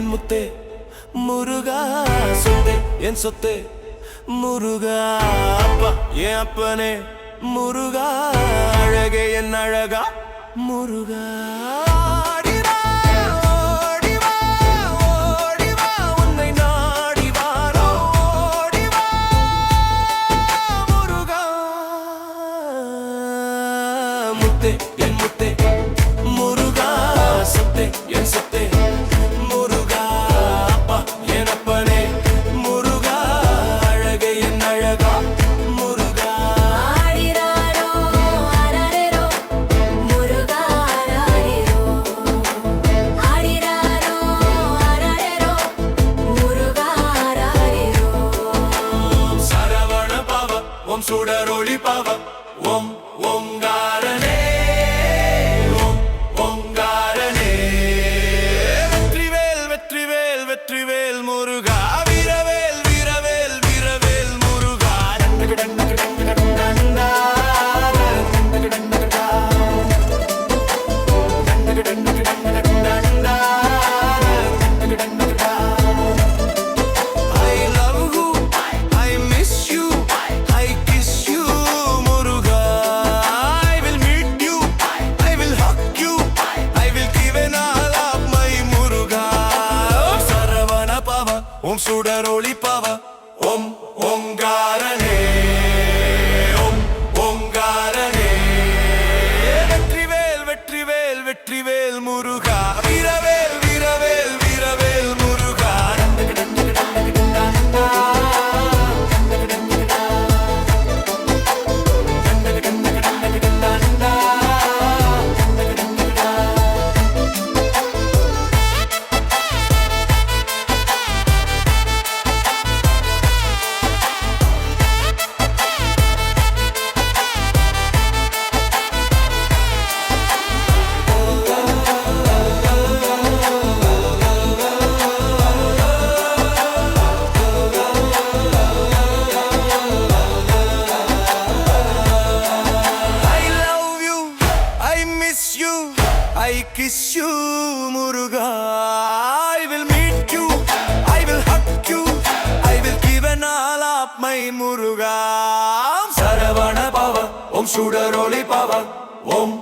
என் முத்தே முருகா சொந்தே என் சொத்தே. முருகா அப்பா என் அப்பனே. முருகா அழகே என் அழகா. முருகா முத்தே என் முத்தே. சுடரொளி பவம். ஓம் ஓங்கார உம் சுடரொளி பவ ஓம். I will meet you, I will hug you, I will give an all up my Muruga. Saravana Baba, Om Sudaroli Baba, Om